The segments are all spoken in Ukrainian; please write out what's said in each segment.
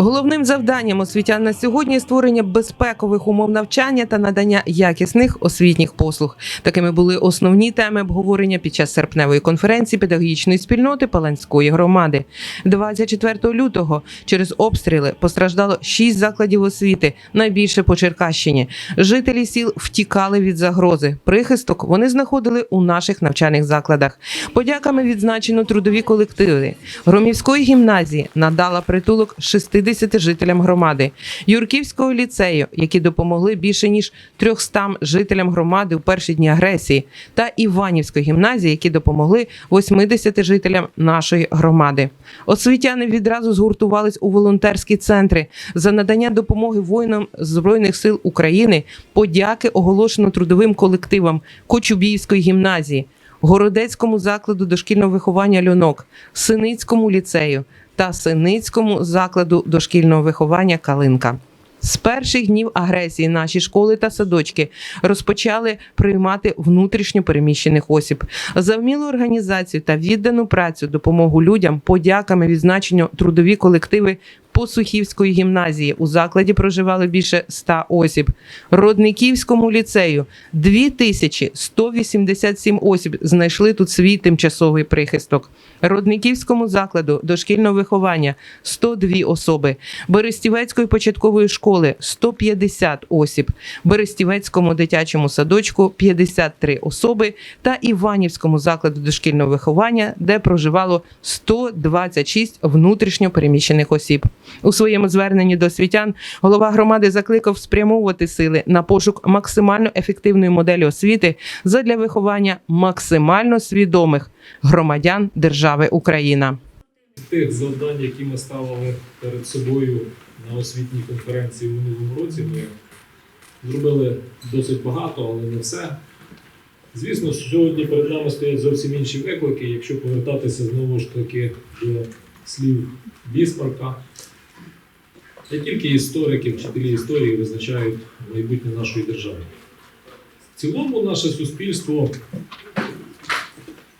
Головним завданням освітян на сьогодні створення безпекових умов навчання та надання якісних освітніх послуг. Такими були основні теми обговорення під час серпневої конференції педагогічної спільноти Паланської громади. 24 лютого через обстріли постраждало 6 закладів освіти, найбільше по Черкащині. Жителі сіл втікали від загрози. Прихисток вони знаходили у наших навчальних закладах. Подяками відзначено трудові колективи. Громівської гімназії надала притулок 60 жителям громади, Юрківського ліцею, які допомогли більше ніж 300 жителям громади у перші дні агресії, та Іванівської гімназії, які допомогли 80 жителям нашої громади. Освітяни відразу згуртувались у волонтерські центри за надання допомоги воїнам збройних сил України. Подяки оголошено трудовим колективам Кочубіївської гімназії. Городецькому закладу дошкільного виховання Льонок, Синицькому ліцею та Синицькому закладу дошкільного виховання Калинка. З перших днів агресії наші школи та садочки розпочали приймати внутрішньо переміщених осіб. За вмілу організацію та віддану працю допомогу людям подяками відзначено трудові колективи Посухівської гімназії. У закладі проживали більше 100 осіб. Родниківському ліцею 2187 осіб знайшли тут свій тимчасовий прихисток. Родниківському закладу дошкільного виховання 102 особи. Берестівецької початкової школи 150 осіб. Берестівецькому дитячому садочку 53 особи та Іванівському закладу дошкільного виховання, де проживало 126 внутрішньо переміщених осіб. У своєму зверненні до освітян голова громади закликав спрямовувати сили на пошук максимально ефективної моделі освіти задля виховання максимально свідомих громадян держави Україна. Тих завдань, які ми ставили перед собою на освітній конференції у минулому році, ми зробили досить багато, але не все. Звісно, сьогодні перед нами стоять зовсім інші виклики. Якщо повертатися знову ж таки до слів Бісмарка, не тільки історики, вчителі історії визначають майбутнє нашої держави. В цілому наше суспільство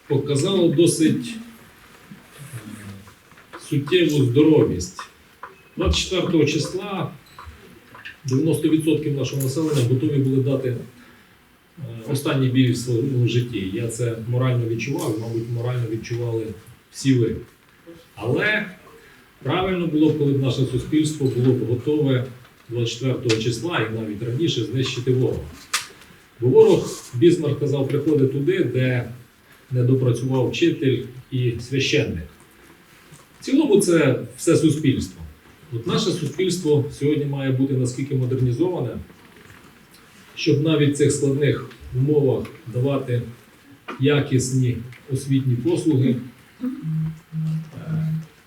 показало досить суттєву здоровість. 24 числа 90% нашого населення готові були дати е, останній бій в своєму житті. Я це морально відчував, мабуть, морально відчували всі ви. Але правильно було коли б наше суспільство було б готове 24 числа і навіть раніше знищити ворога. Бо ворог, Бісмарк казав, приходить туди, де не допрацював вчитель і священник. В цілому це все суспільство. От наше суспільство сьогодні має бути наскільки модернізоване, щоб навіть в цих складних умовах давати якісні освітні послуги,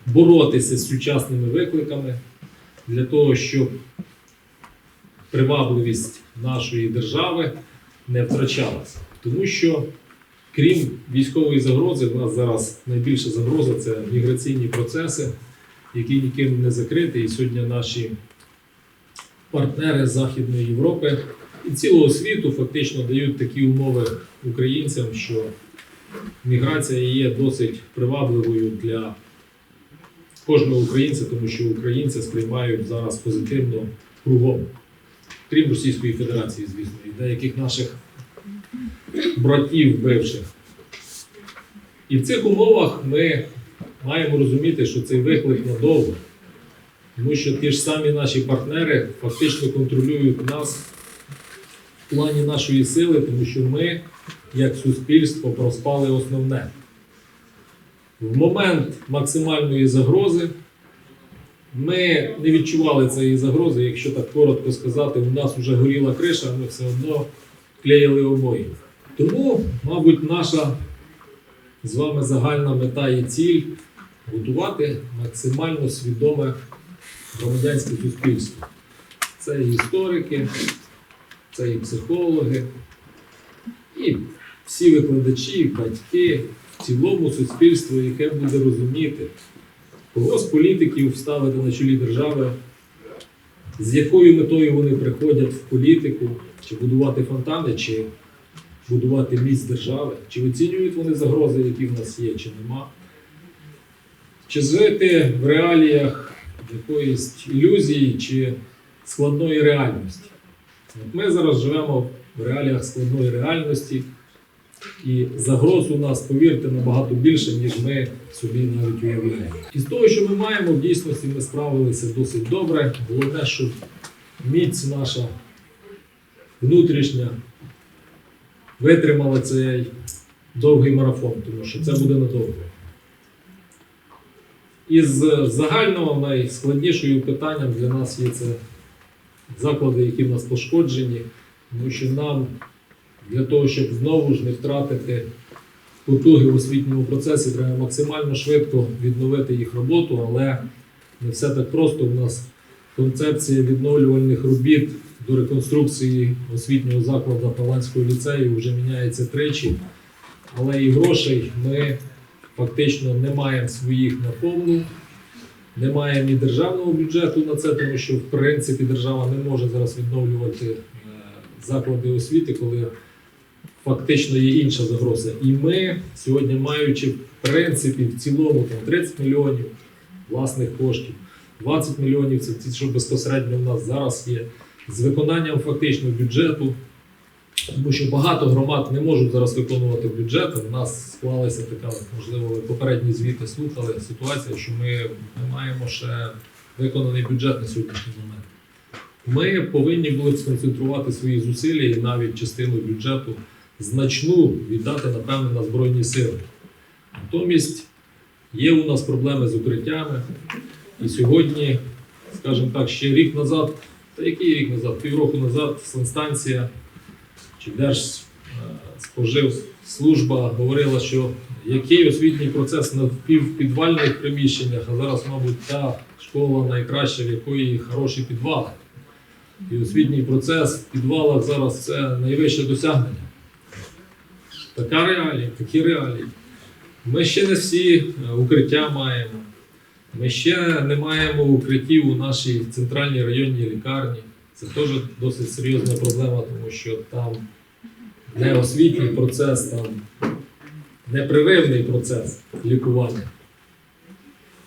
боротися з сучасними викликами для того, щоб привабливість нашої держави не втрачалася. Тому що Крім військової загрози, в нас зараз найбільша загроза це міграційні процеси, які ніким не закриті. І сьогодні наші партнери Західної Європи і цілого світу фактично дають такі умови українцям, що міграція є досить привабливою для кожного українця, тому що українці сприймають зараз позитивно кругом, крім Російської Федерації, звісно, і деяких наших братів бивших. І в цих умовах ми маємо розуміти, що цей виклик надовго, тому що ті ж самі наші партнери фактично контролюють нас в плані нашої сили, тому що ми, як суспільство, проспали основне. В момент максимальної загрози ми не відчували цієї загрози, якщо так коротко сказати, у нас вже горіла криша, ми все одно клеїли обої. Тому, мабуть, наша з вами загальна мета і ціль готувати максимально свідоме громадянське суспільство. Це і історики, це і психологи, і всі викладачі, батьки, в цілому суспільство, яке буде розуміти, кого з політиків ставити на чолі держави, з якою метою вони приходять в політику, чи будувати фонтани, чи будувати міст держави, чи оцінюють вони загрози, які в нас є, чи нема. Чи жити в реаліях якоїсь ілюзії чи складної реальності. От ми зараз живемо в реаліях складної реальності, і загроз у нас, повірте, набагато більше, ніж ми собі навіть уявляємо. І з того, що ми маємо, в дійсності ми справилися досить добре. Головне, щоб міць наша внутрішня витримала цей довгий марафон, тому що це буде надовго. Із загального найскладнішою питанням для нас є це заклади, які в нас пошкоджені, тому що нам для того, щоб знову ж не втратити потуги в освітньому процесі, треба максимально швидко відновити їх роботу, але не все так просто. У нас концепція відновлювальних робіт до реконструкції освітнього закладу Паланського ліцею вже міняється тричі, але і грошей ми фактично не маємо своїх на повну. Немає ні державного бюджету на це, тому що в принципі держава не може зараз відновлювати е, заклади освіти, коли фактично є інша загроза. І ми сьогодні, маючи в принципі в цілому там 30 мільйонів власних коштів, 20 мільйонів це ті, що безпосередньо в нас зараз є, з виконанням фактично бюджету. Тому що багато громад не можуть зараз виконувати бюджет. У нас склалася така, можливо, ви попередні звіти слухали ситуація, що ми не маємо ще виконаний бюджет на сьогоднішній момент. Ми повинні були сконцентрувати свої зусилля і навіть частину бюджету значну віддати, напевне, на Збройні сили. Натомість є у нас проблеми з укриттями. І сьогодні, скажімо так, ще рік назад, та який рік назад, півроку назад, санстанція чи Держспоживслужба говорила, що який освітній процес на півпідвальних приміщеннях, а зараз, мабуть, та школа найкраща, в якої хороші підвали. І освітній процес в підвалах зараз це найвище досягнення. Така реалія, такі реалії. Ми ще не всі е, укриття маємо. Ми ще не маємо укриттів у нашій центральній районній лікарні. Це теж досить серйозна проблема, тому що там не освітній процес, там непрививний процес лікування.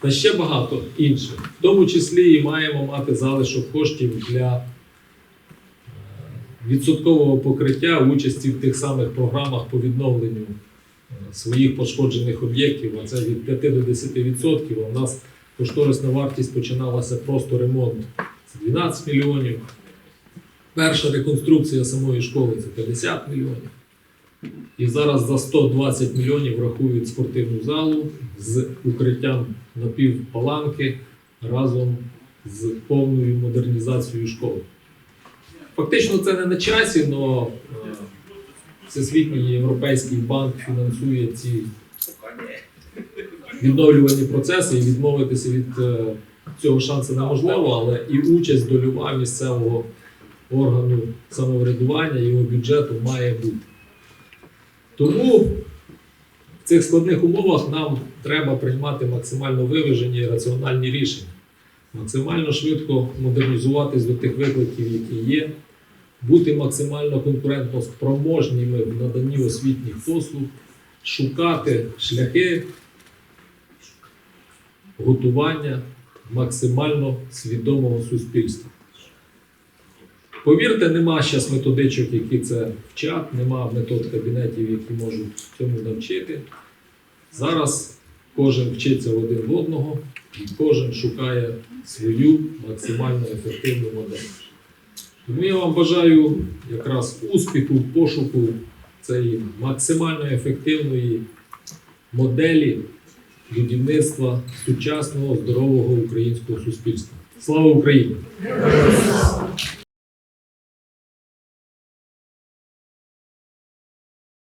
Та ще багато інших. В тому числі і маємо мати залишок коштів для відсоткового покриття участі в тих самих програмах по відновленню е, своїх пошкоджених об'єктів, а це від 5 до 10%. А в нас кошторисна вартість починалася просто ремонт. Це 12 мільйонів. Перша реконструкція самої школи це 50 мільйонів. І зараз за 120 мільйонів рахують спортивну залу з укриттям напівпаланки разом з повною модернізацією школи. Фактично це не на часі, але Всесвітній Європейський банк фінансує ці відновлювані процеси і відмовитися від е, цього шансу неможливо, але і участь дольова місцевого органу самоврядування, його бюджету має бути. Тому в цих складних умовах нам треба приймати максимально виважені і раціональні рішення, максимально швидко модернізуватись до тих викликів, які є, бути максимально конкурентно спроможніми в наданні освітніх послуг, шукати шляхи готування максимально свідомого суспільства. Повірте, нема зараз методичок, які це вчать, нема метод кабінетів, які можуть цьому навчити. Зараз кожен вчиться один в одного і кожен шукає свою максимально ефективну модель. Тому я вам бажаю якраз успіху пошуку цієї максимально ефективної моделі будівництва сучасного здорового українського суспільства. Слава Україні!